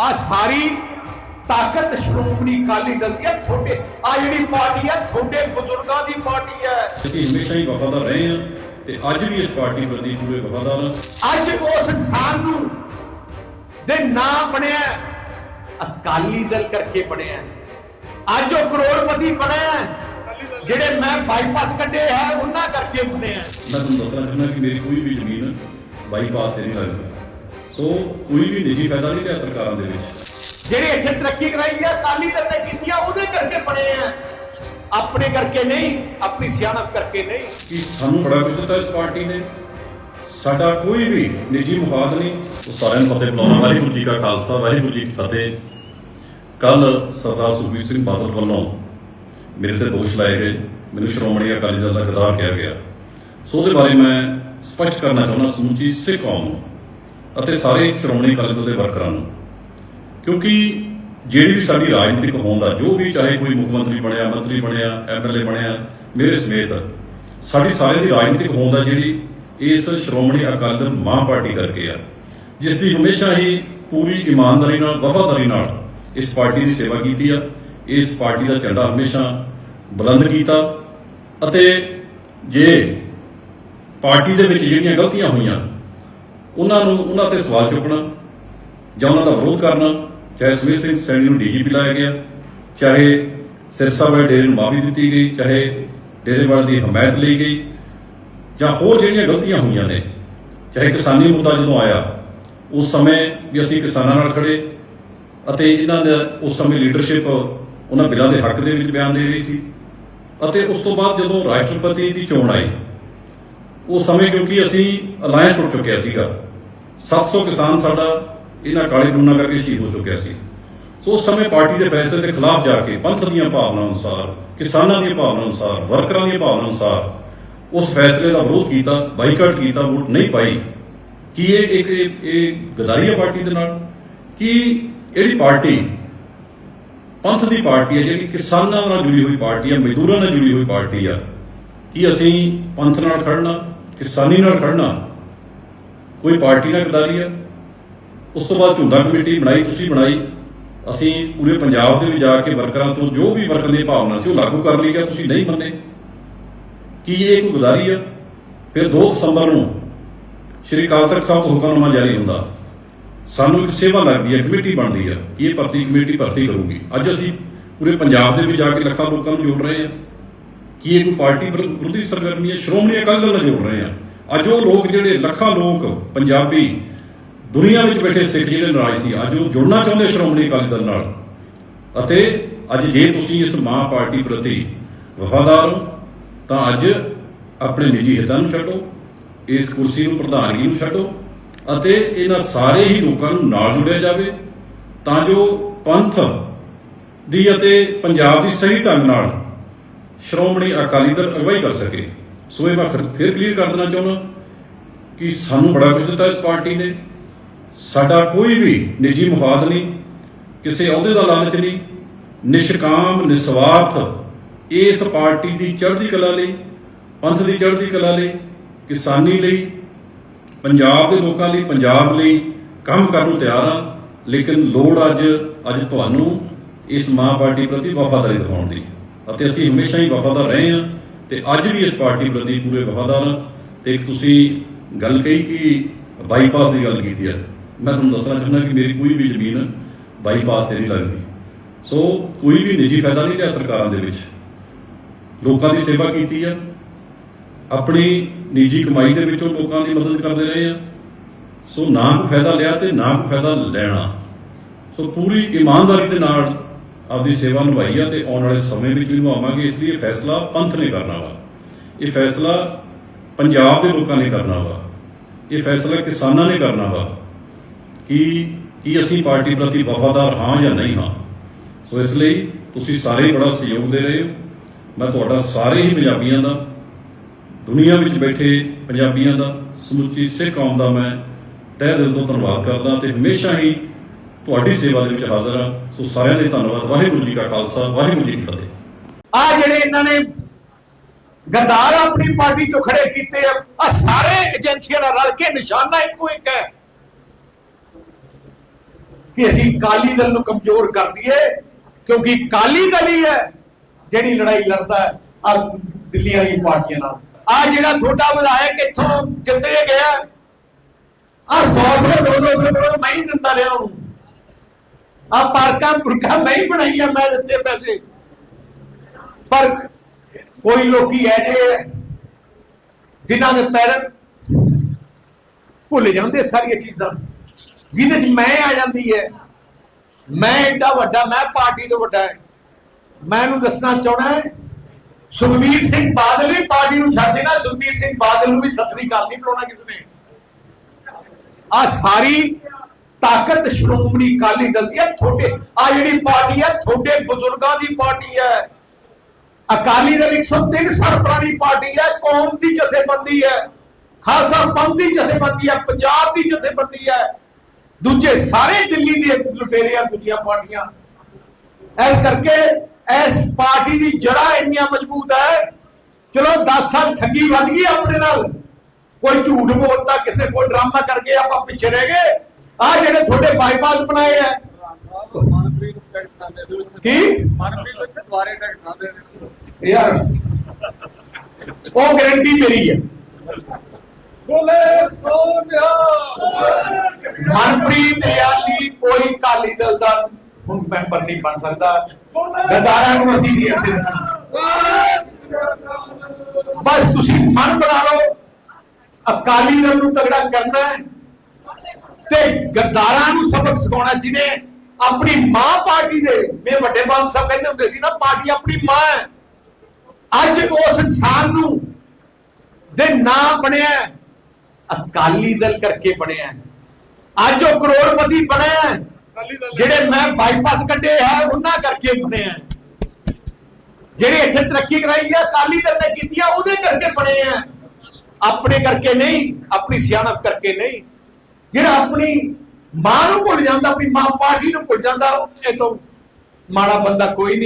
ਆ ਸਾਰੀ ਤਾਕਤ ਸ਼੍ਰੋਮਣੀ ਅਕਾਲੀ ਦਲ ਦੀ ਹੈ ਤੁਹਾਡੇ ਆ ਜਿਹੜੀ ਪਾਰਟੀ ਹੈ ਤੁਹਾਡੇ ਬਜ਼ੁਰਗਾਂ ਦੀ ਪਾਰਟੀ ਹੈ ਅਸੀਂ ਹਮੇਸ਼ਾ ਹੀ ਵਫਾਦਾਰ ਰਹੇ ਹਾਂ ਤੇ ਅੱਜ ਵੀ ਇਸ ਪਾਰਟੀ ਪ੍ਰਤੀ ਪੂਰੇ ਵਫਾਦਾਰ ਹਾਂ। ਅੱਜ ਉਸ ਇਨਸਾਨ ਨੂੰ ਦੇ ਨਾਂ ਬਣਿਆ ਅਕਾਲੀ ਦਲ ਕਰਕੇ ਬਣਿਆ। ਅੱਜ ਉਹ ਕਰੋੜਪਤੀ ਬਣਿਆ ਜਿਹੜੇ ਮੈਂ ਬਾਈਪਾਸ ਕੱਢੇ ਹੈ ਉਹਨਾਂ ਕਰਕੇ ਬਣਿਆ। ਮੈਂ ਤੁਹਾਨੂੰ ਦੱਸਣਾ ਚਾਹੁੰਦਾ ਕਿ ਮੇਰੀ ਕੋਈ ਵੀ ਜ਼ਮੀਨ ਬਾਈਪਾਸ ਤੇ ਨਹੀਂ ਲੱਗਦੀ। ਸੋ ਕੋਈ ਵੀ ਨਿੱਜੀ ਫਾਇਦਾ ਨਹੀਂ ਲਿਆ ਸਰਕਾਰਾਂ ਦੇ ਵਿੱਚ। ਜਿਹੜੇ ਇੱਥੇ ਤਰੱਕੀ ਕਰਾਈ ਹੈ ਅਕਾਲੀ ਦਲ ਨੇ ਕੀਤੀ ਆ ਉਹਦੇ ਕਰਕੇ ਬਣੇ ਆ। ਆਪਣੇ ਕਰਕੇ ਨਹੀਂ ਆਪਣੀ ਸਿਆਣਪ ਕਰਕੇ ਨਹੀਂ। ਕਿ ਸਾਨੂੰ ਬੜਾ ਕੁਝ ਦਿੱਤਾ ਇਸ ਪਾਰਟੀ ਨੇ। ਸਾਡਾ ਕੋਈ ਵੀ ਨਿੱਜੀ ਮੁਫਾਦ ਨਹੀਂ ਉਹ ਸਾਰਿਆਂ ਨੂੰ ਫਤਿਹ ਬੁਲਾਉਣਾ ਵਾਹਿਗੁਰੂ ਜੀ ਕਾ ਖਾਲਸਾ ਵਾਹਿਗੁਰੂ ਜੀ ਕੀ ਫਤਿਹ। ਕੱਲ ਸਰਦਾਰ ਸੁਖਬੀਰ ਸਿੰਘ ਬਾਦਲ ਵੱਲੋਂ ਮੇਰੇ ਤੇ ਦੋਸ਼ ਲਾਏ ਗਏ। ਮੈਨੂੰ ਸ਼੍ਰੋਮਣੀ ਅਕਾਲੀ ਦਲ ਦਾ ਗਦਾਰ ਕਿਹਾ ਗਿਆ। ਸੋ ਉਹਦੇ ਬਾਰੇ ਮੈਂ ਸਪਸ਼ਟ ਕਰਨਾ ਚਾਹੁੰਦਾ ਸਮੁੱਚੀ ਸਿੱਖ ਕੌਮ ਨੂੰ। ਅਤੇ ਸਾਰੇ ਸ਼੍ਰੋਮਣੀ ਅਕਾਲੀ ਦਲ ਦੇ ਵਰਕਰਾਂ ਨੂੰ। ਕਿਉਂਕਿ ਜਿਹੜੀ ਵੀ ਸਾਡੀ ਰਾਜਨੀਤਿਕ ਹੋਂਦ ਆ, ਜੋ ਵੀ ਚਾਹੇ ਕੋਈ ਮੁੱਖ ਮੰਤਰੀ ਬਣਿਆ ਮੰਤਰੀ ਬਣਿਆ ਐਮਐਲਏ ਬਣਿਆ, ਮੇਰੇ ਸਮੇਤ, ਸਾਡੀ ਸਾਰਿਆਂ ਦੀ ਰਾਜਨੀਤਿਕ ਹੋਂਦ ਆ ਜਿਹੜੀ ਇਸ ਸ਼੍ਰੋਮਣੀ ਅਕਾਲੀ ਦਲ ਮਾਂ ਪਾਰਟੀ ਕਰਕੇ ਆ। ਜਿਸ ਦੀ ਹਮੇਸ਼ਾ ਹੀ ਪੂਰੀ ਇਮਾਨਦਾਰੀ ਨਾਲ, ਵਫਾਦਾਰੀ ਨਾਲ ਇਸ ਪਾਰਟੀ ਦੀ ਸੇਵਾ ਕੀਤੀ ਆ। ਇਸ ਪਾਰਟੀ ਦਾ ਝੰਡਾ ਹਮੇਸ਼ਾ ਬੁਲੰਦ ਕੀਤਾ। ਅਤੇ ਜੇ ਪਾਰਟੀ ਦੇ ਵਿੱਚ ਜਿਹੜੀਆਂ ਗਲਤੀਆਂ ਹੋਈਆਂ ਉਹਨਾਂ ਨੂੰ, ਉਹਨਾਂ ਤੇ ਸਵਾਲ ਚੁੱਕਣਾ, ਜਾਂ ਉਹਨਾਂ ਦਾ ਵਿਰੋਧ ਕਰਨਾ, ਚਾਹੇ ਸਮੀਰ ਸਿੰਘ ਸੈਣੀ ਨੂੰ ਡੀਜੀਪੀ ਲਾਇਆ ਗਿਆ, ਚਾਹੇ ਸਿਰਸਾ ਵਾਲੇ ਡੇਰੇ ਨੂੰ ਮਾਫੀ ਦਿੱਤੀ ਗਈ, ਚਾਹੇ ਡੇਰੇ ਵਾਲੇ ਦੀ ਹਮਾਇਤ ਲਈ ਗਈ, ਜਾਂ ਹੋਰ ਜਿਹੜੀਆਂ ਗਲਤੀਆਂ ਹੋਈਆਂ ਨੇ, ਚਾਹੇ ਕਿਸਾਨੀ ਮੁੱਦਾ ਜਦੋਂ ਆਇਆ, ਉਸ ਸਮੇਂ ਵੀ ਅਸੀਂ ਕਿਸਾਨਾਂ ਨਾਲ ਖੜੇ ਅਤੇ ਇਹਨਾਂ ਦਾ, ਉਸ ਸਮੇਂ ਲੀਡਰਸ਼ਿਪ ਉਹਨਾਂ ਬਿੱਲਾਂ ਦੇ ਹੱਕ ਦੇ ਵਿੱਚ ਬਿਆਨ ਦੇ ਰਹੀ ਸੀ, ਅਤੇ ਉਸ ਤੋਂ ਬਾਅਦ ਜਦੋਂ ਰਾਸ਼ਟਰਪਤੀ ਦੀ ਚੋਣ ਆਈ ਉਹ ਸਮੇਂ ਕਿਉਂਕਿ ਅਸੀਂ ਅਲਾਇੰਸ ਉੱਠ ਚੁੱਕਿਆ ਸੀਗਾ। 700 ਕਿਸਾਨ ਸਾਡਾ ਇਹਨਾਂ ਕਾਲੇ ਕਾਨੂੰਨਾਂ ਕਰਕੇ ਸ਼ਹੀਦ ਹੋ ਚੁੱਕਿਆ ਸੀ। ਸੋ ਉਸ ਸਮੇਂ ਪਾਰਟੀ ਦੇ ਫੈਸਲੇ ਦੇ ਖਿਲਾਫ ਜਾ ਕੇ ਪੰਥ ਦੀਆਂ ਭਾਵਨਾ ਅਨੁਸਾਰ, ਕਿਸਾਨਾਂ ਦੀਆਂ ਭਾਵਨਾ ਅਨੁਸਾਰ, ਵਰਕਰਾਂ ਦੀਆਂ ਭਾਵਨਾ ਅਨੁਸਾਰ ਉਸ ਫੈਸਲੇ ਦਾ ਵਿਰੋਧ ਕੀਤਾ, ਬਾਈਕਾਟ ਕੀਤਾ, ਵੋਟ ਨਹੀਂ ਪਾਈ। ਕੀ ਇਹ ਇੱਕ ਇਹ- ਗਦਾਰੀ ਹੈ ਪਾਰਟੀ ਦੇ ਨਾਲ? ਕਿ ਜਿਹੜੀ ਪਾਰਟੀ ਪੰਥ ਦੀ ਪਾਰਟੀ ਹੈ ਜਿਹੜੀ ਕਿਸਾਨਾਂ ਨਾਲ ਜੁੜੀ ਹੋਈ ਪਾਰਟੀ ਹੈ ਮਜ਼ਦੂਰਾਂ ਨਾਲ ਜੁੜੀ ਹੋਈ ਪਾਰਟੀ ਆ, ਕਿ ਅਸੀਂ ਪੰਥ ਨਾਲ ਖੜਨਾ ਕਿਸਾਨੀ ਨਾਲ ਖੜਨਾ ਕੋਈ ਪਾਰਟੀ ਨਾਲ ਗਦਾਰੀ ਆ ਉਸ ਤੋਂ ਬਾਅਦ ਝੁੰਡਾ ਕਮੇਟੀ ਬਣਾਈ, ਤੁਸੀਂ ਬਣਾਈ। ਅਸੀਂ ਪੂਰੇ ਪੰਜਾਬ ਦੇ ਵਿੱਚ ਜਾ ਕੇ ਵਰਕਰਾਂ ਤੋਂ ਜੋ ਵੀ ਵਰਕਰ ਦੀ ਭਾਵਨਾ ਸੀ, ਉਹ ਲਾਗੂ ਕਰ ਲਈ ਗਿਆ ਤੁਸੀਂ ਨਹੀਂ ਮੰਨੇ। ਕੀ ਇਹ ਕੋਈ ਗਦਾਰੀ ਆ ਫਿਰ 2 ਦਸੰਬਰ ਨੂੰ ਸ਼੍ਰੀ ਅਕਾਲ ਤਖਤ ਸਾਹਿਬ ਤੋਂ ਹੁਕਮਨਾਮਾ ਜਾਰੀ ਹੁੰਦਾ। ਸਾਨੂੰ ਇੱਕ ਸੇਵਾ ਲੱਗਦੀ ਹੈ, ਕਮੇਟੀ ਬਣਦੀ ਹੈ। ਕਿ ਇਹ ਭਰਤੀ ਕਮੇਟੀ ਭਰਤੀ ਕਰੂਗੀ? ਅੱਜ ਅਸੀਂ ਪੂਰੇ ਪੰਜਾਬ ਦੇ ਵਿੱਚ ਜਾ ਕੇ ਲੱਖਾਂ ਲੋਕਾਂ ਨੂੰ ਜੋੜ ਰਹੇ ਹਾਂ। ਕਿ ਇਹ ਕੋਈ ਪਾਰਟੀ ਵਿਰੋਧੀ ਸਰਗਰਮੀ ਹੈ? ਸ਼੍ਰੋਮਣੀ ਅਕਾਲੀ ਦਲ ਨਾਲ ਜੋੜ ਰਹੇ ਹਾਂ ਅੱਜ ਉਹ ਲੋਕ ਜਿਹੜੇ ਲੱਖਾਂ ਲੋਕ ਪੰਜਾਬੀ ਦੁਨੀਆ ਵਿੱਚ ਬੈਠੇ ਸਿੱਖ ਜਿਹੜੇ ਨਾਰਾਜ਼ ਸੀ। ਅੱਜ ਉਹ ਜੁੜਨਾ ਚਾਹੁੰਦੇ ਸ਼੍ਰੋਮਣੀ ਅਕਾਲੀ ਦਲ ਨਾਲ। ਅਤੇ ਅੱਜ ਜੇ ਤੁਸੀਂ ਇਸ ਮਾਂ ਪਾਰਟੀ ਪ੍ਰਤੀ ਵਫਾਦਾਰ ਹੋ, ਤਾਂ ਅੱਜ ਆਪਣੇ ਨਿੱਜੀ ਹਿੱਤਾਂ ਨੂੰ ਛੱਡੋ, ਇਸ ਕੁਰਸੀ ਨੂੰ ਪ੍ਰਧਾਨਗੀ ਨੂੰ ਛੱਡੋ, ਅਤੇ ਇਹਨਾਂ ਸਾਰੇ ਹੀ ਲੋਕਾਂ ਨੂੰ ਨਾਲ ਜੁੜਿਆ ਜਾਵੇ, ਤਾਂ ਜੋ ਪੰਥ ਦੀ ਅਤੇ ਪੰਜਾਬ ਦੀ ਸਹੀ ਢੰਗ ਨਾਲ ਸ਼੍ਰੋਮਣੀ ਅਕਾਲੀ ਦਲ ਅਗਵਾਈ ਕਰ ਸਕੇ। ਸੋ ਇਹ ਮੈਂ ਫਿਰ ਫਿਰ ਕਲੀਅਰ ਕਰ ਦੇਣਾ ਚਾਹੁੰਦਾ ਕਿ ਸਾਨੂੰ ਬੜਾ ਕੁਝ ਦਿੱਤਾ ਇਸ ਪਾਰਟੀ ਨੇ। ਸਾਡਾ ਕੋਈ ਵੀ ਨਿੱਜੀ ਮੁਫਾਦ ਨਹੀਂ, ਕਿਸੇ ਅਹੁਦੇ ਦਾ ਲਾਲਚ ਨਹੀਂ, ਨਿਸ਼ਕਾਮ, ਨਿਸਵਾਰਥ ਇਸ ਪਾਰਟੀ ਦੀ ਚੜ੍ਹਦੀ ਕਲਾ ਲਈ, ਪੰਥ ਦੀ ਚੜ੍ਹਦੀ ਕਲਾ ਲਈ, ਕਿਸਾਨੀ ਲਈ, ਪੰਜਾਬ ਦੇ ਲੋਕਾਂ ਲਈ, ਪੰਜਾਬ ਲਈ ਕੰਮ ਕਰਨ ਨੂੰ ਤਿਆਰ ਹਾਂ। ਲੇਕਿਨ ਲੋੜ ਅੱਜ ਅੱਜ ਤੁਹਾਨੂੰ ਇਸ ਮਾਂ ਪਾਰਟੀ ਪ੍ਰਤੀ ਵਫਾਦਾਰੀ ਦਿਖਾਉਣ ਦੀ। ਅਤੇ ਅਸੀਂ ਹਮੇਸ਼ਾ ਹੀ ਵਫਾਦਾਰ ਰਹੇ ਹਾਂ ਤੇ ਅੱਜ ਵੀ ਇਸ ਪਾਰਟੀ ਪ੍ਰਤੀ ਪੂਰੇ ਵਫਾਦਾਰ ਹਾਂ। ਤੇ ਇੱਕ ਤੁਸੀਂ ਗੱਲ ਕਹੀ ਕਿ ਬਾਈਪਾਸ ਦੀ ਗੱਲ ਕੀਤੀ ਹੈ। ਮੈਂ ਤੁਹਾਨੂੰ ਦੱਸਣਾ ਚਾਹੁੰਦਾ ਕਿ ਮੇਰੀ ਕੋਈ ਵੀ ਜ਼ਮੀਨ ਬਾਈਪਾਸ ਤੇ ਨਹੀਂ ਲੱਗਦੀ। ਸੋ ਕੋਈ ਵੀ ਨਿੱਜੀ ਫਾਇਦਾ ਨਹੀਂ ਲਿਆ ਸਰਕਾਰਾਂ ਦੇ ਵਿੱਚ। ਲੋਕਾਂ ਦੀ ਸੇਵਾ ਕੀਤੀ ਹੈ। ਆਪਣੀ ਨਿੱਜੀ ਕਮਾਈ ਦੇ ਵਿੱਚੋਂ ਲੋਕਾਂ ਦੀ ਮਦਦ ਕਰਦੇ ਰਹੇ ਆ ਸੋ ਨਾ ਕੋਈ ਫਾਇਦਾ ਲਿਆ ਤੇ ਨਾ ਕੋਈ ਫਾਇਦਾ ਲੈਣਾ। ਸੋ ਪੂਰੀ ਇਮਾਨਦਾਰੀ ਦੇ ਨਾਲ ਆਪਦੀ ਸੇਵਾ ਨਿਭਾਈ ਆ ਤੇ ਆਉਣ ਵਾਲੇ ਸਮੇਂ ਵਿੱਚ ਵੀ ਨਿਭਾਵਾਂਗੇ, ਇਸ ਲਈ ਇਹ ਫੈਸਲਾ ਪੰਥ ਨੇ ਕਰਨਾ ਵਾ। ਇਹ ਫੈਸਲਾ ਪੰਜਾਬ ਦੇ ਲੋਕਾਂ ਨੇ ਕਰਨਾ ਵਾ। ਇਹ ਫੈਸਲਾ ਕਿਸਾਨਾਂ ਨੇ ਕਰਨਾ ਵਾ ਕਿ ਕੀ ਅਸੀਂ ਪਾਰਟੀ ਪ੍ਰਤੀ ਵਫਾਦਾਰ ਹਾਂ ਜਾਂ ਨਹੀਂ ਹਾਂ। ਸੋ ਇਸ ਲਈ ਤੁਸੀਂ ਸਾਰੇ ਬੜਾ ਸਹਿਯੋਗ ਦੇ ਰਹੇ ਹੋ। ਮੈਂ ਤੁਹਾਡਾ ਸਾਰੇ ਹੀ ਪੰਜਾਬੀਆਂ ਦਾ, ਦੁਨੀਆ ਵਿੱਚ ਬੈਠੇ ਪੰਜਾਬੀਆਂ ਦਾ, ਸਮੁੱਚੀ ਸਿੱਖ ਕੌਮ ਦਾ ਮੈਂ ਤਹਿ ਦਿਲ ਤੋਂ ਧੰਨਵਾਦ ਕਰਦਾ ਤੇ ਹਮੇਸ਼ਾ ਹੀ ਤੁਹਾਡੀ ਸੇਵਾ ਦੇ ਵਿੱਚ ਹਾਜ਼ਰ ਹਾਂ। ਸੋ ਸਾਰਿਆਂ ਦੇ ਧੰਨਵਾਦ। ਵਾਹਿਗੁਰੂ ਜੀ ਕਾ ਖਾਲਸਾ, ਵਾਹਿਗੁਰੂ ਜੀ ਕੀ ਫਤਿਹ। ਆ ਜਿਹੜੇ ਇਹਨਾਂ ਨੇ ਗੰਦਾਰ ਆਪਣੀ ਪਾਰਟੀ ਚੋਂ ਖੜੇ ਕੀਤੇ ਆ ਆ ਸਾਰੇ ਏਜੰਸੀਆਂ ਨਾਲ ਰਲ ਕੇ ਨਿਸ਼ਾਨਾ ਇੱਕੋ ਇੱਕ ਹੈ ਕਿ ਅਸੀਂ ਕਾਲੀ ਦਲ ਨੂੰ ਕਮਜ਼ੋਰ ਕਰ ਦਈਏ, ਕਿਉਂਕਿ ਕਾਲੀ ਦਲ ਹੀ ਹੈ ਜਿਹੜੀ ਲੜਾਈ ਲੜਦਾ ਆ ਦਿੱਲੀ ਵਾਲੀ ਪਾਰਟੀਆਂ ਨਾਲ। ਆ ਜਿਹੜਾ ਤੁਹਾਡਾ ਵਿਧਾਇਕ ਇੱਥੋਂ ਜਿੱਤੇ ਗਿਆ ਆ 100 100 200 ਕਰੋੜ ਮੈਂ ਹੀ ਦਿੰਦਾ ਰਿਹਾ ਉਹਨੂੰ। ਆ ਪਾਰਕਾਂ ਪੁਰਕਾਂ ਮੈਂ ਹੀ ਬਣਾਈਆਂ ਮੈਂ ਦਿੱਤੇ ਪੈਸੇ। ਪਰ ਕੋਈ ਲੋਕੀ ਐਜੇ ਜਿਨ੍ਹਾਂ ਦੇ ਪੈਰ ਭੁੱਲ ਜਾਂਦੇ ਸਾਰੀਆਂ ਚੀਜ਼ਾਂ। ਜਿਹਦੇ ਚ ਮੈਂ ਆ ਜਾਂਦੀ ਹੈ। ਮੈਂ ਏਡਾ ਵੱਡਾ, ਮੈਂ ਪਾਰਟੀ ਤੋਂ ਵੱਡਾ ਹੈ। ਮੈਂ ਇਹਨੂੰ ਦੱਸਣਾ ਚਾਹਣਾ ਹੈ, ਸੁਖਬੀਰ ਸਿੰਘ ਬਾਦਲ ਵੀ ਪਾਰਟੀ ਨੂੰ ਛੱਡ ਦੇਣਾ। ਸੁਖਬੀਰ ਸਿੰਘ ਬਾਦਲ ਨੂੰ ਵੀ ਸਤਿ ਸ੍ਰੀ ਅਕਾਲ ਨਹੀਂ ਬੁਲਾਉਣਾ ਕਿਸ ਨੇ। ਆ ਸਾਰੀ ਤਾਕਤ ਸ਼੍ਰੋਮਣੀ ਅਕਾਲੀ ਦਲ ਦੀ ਹੈ, ਤੁਹਾਡੇ ਆ ਜਿਹੜੀ ਪਾਰਟੀ ਹੈ, ਤੁਹਾਡੇ ਬਜ਼ੁਰਗਾਂ ਦੀ ਪਾਰਟੀ ਹੈ। ਅਕਾਲੀ ਦਲ 103 ਸਾਲ ਪੁਰਾਣੀ ਪਾਰਟੀ ਹੈ, ਕੌਮ ਦੀ ਜਥੇਬੰਦੀ ਹੈ। ਖਾਲਸਾ ਪੰਥ ਦੀ ਜਥੇਬੰਦੀ ਹੈ, ਪੰਜਾਬ ਦੀ ਜਥੇਬੰਦੀ ਹੈ। ਦੂਜੇ ਸਾਰੇ ਦਿੱਲੀ ਦੇ ਲੁਟੇਰੇ ਆ ਦੂਜੀਆਂ ਪਾਰਟੀਆਂ। ਇਸ ਕਰਕੇ ਇਸ ਪਾਰਟੀ ਦੀ ਜੜਾ ਇੰਨੀਆਂ ਮਜ਼ਬੂਤ ਹੈ। ਚਲੋ 10 ਸਾਲ ਠੱਗੀ ਵੱਜ ਗਈ ਆਪਣੇ ਨਾਲ। ਕੋਈ ਝੂਠ ਬੋਲਦਾ, ਕਿਸੇ ਨੇ ਕੋਈ ਡਰਾਮਾ ਕਰਕੇ ਆਪਾਂ ਪਿੱਛੇ ਰਹਿ ਗਏ। ਆ ਜਿਹੜੇ ਤੁਹਾਡੇ ਬਾਈਪਾਸ ਬਣਾਏ ਆ। ਇੱਥੇ। ਕੀ? ਮਨਪ੍ਰੀਤ ਇੱਥੇ ਦੁਆਰੇ ਟਿਕਟਾਂ ਦੇ। ਯਾਰ ਉਹ ਗਾਰੰਟੀ ਮੇਰੀ ਹੈ ਬੋਲੇ ਸੋਨਿਆ। ਮਨਪ੍ਰੀਤ ਯਾਲੀ ਕੋਈ ਕਾਲੀ ਦਲ ਦਾ ਹੁਣ ਮੈਂਬਰ ਨਹੀਂ ਬਣ ਸਕਦਾ। ਗਦਾਰਾਂ ਨੂੰ ਅਸੀਂ ਨਹੀਂ ਅੱਗੇ ਬਸ ਤੁਸੀਂ ਮਨ ਬਣਾ ਲਓ। ਅਕਾਲੀ ਦਲ ਨੂੰ ਤਗੜਾ ਕਰਨਾ ਹੈ। ਤੇ ਗਦਾਰਾਂ ਨੂੰ ਸਬਕ ਸਿਖਾਉਣਾ ਜਿਹਨੇ ਆਪਣੀ ਮਾਂ ਪਾਰਟੀ ਦੇ ਮੇ ਵੱਡੇ ਬਾਲ ਸਾਹਿਬ ਕਹਿੰਦੇ ਹੁੰਦੇ ਸੀ ਨਾ ਪਾਰਟੀ ਆਪਣੀ ਮਾਂ ਹੈ। ਅੱਜ ਉਸ ਇਨਸਾਨ ਨੂੰ ਦੇ ਨਾਂ ਬਣਿਆ ਹੈ, ਅਕਾਲੀ ਦਲ ਕਰਕੇ ਬਣਿਆ ਹੈ। ਅੱਜ ਉਹ ਕਰੋੜਪਤੀ ਬਣਿਆ ਹੈ, ਜਿਹੜੇ ਮੈਂ ਬਾਈਪਾਸ ਕੱਢੇ ਹੈ ਉਹਨਾਂ ਕਰਕੇ ਬਣਿਆ ਹੈ। ਜਿਹੜੇ ਇੱਥੇ ਤਰੱਕੀ ਕਰਾਈ ਹੈ ਅਕਾਲੀ ਦਲ ਨੇ ਕੀਤੀ ਆ ਉਹਦੇ ਕਰਕੇ ਬਣੇ ਆ। ਆਪਣੇ ਕਰਕੇ ਨਹੀਂ ਆਪਣੀ ਸਿਆਣਪ ਕਰਕੇ ਨਹੀਂ। ਜਿਹੜਾ ਆਪਣੀ ਮਾਂ ਨੂੰ ਭੁੱਲ ਜਾਂਦਾ, ਆਪਣੀ ਮਾਂ ਪਾਰਟੀ ਨੂੰ ਭੁੱਲ ਜਾਂਦਾ, ਇਹ ਤੋਂ ਮਾੜਾ ਬੰਦਾ ਕੋਈ ਨਹੀਂ।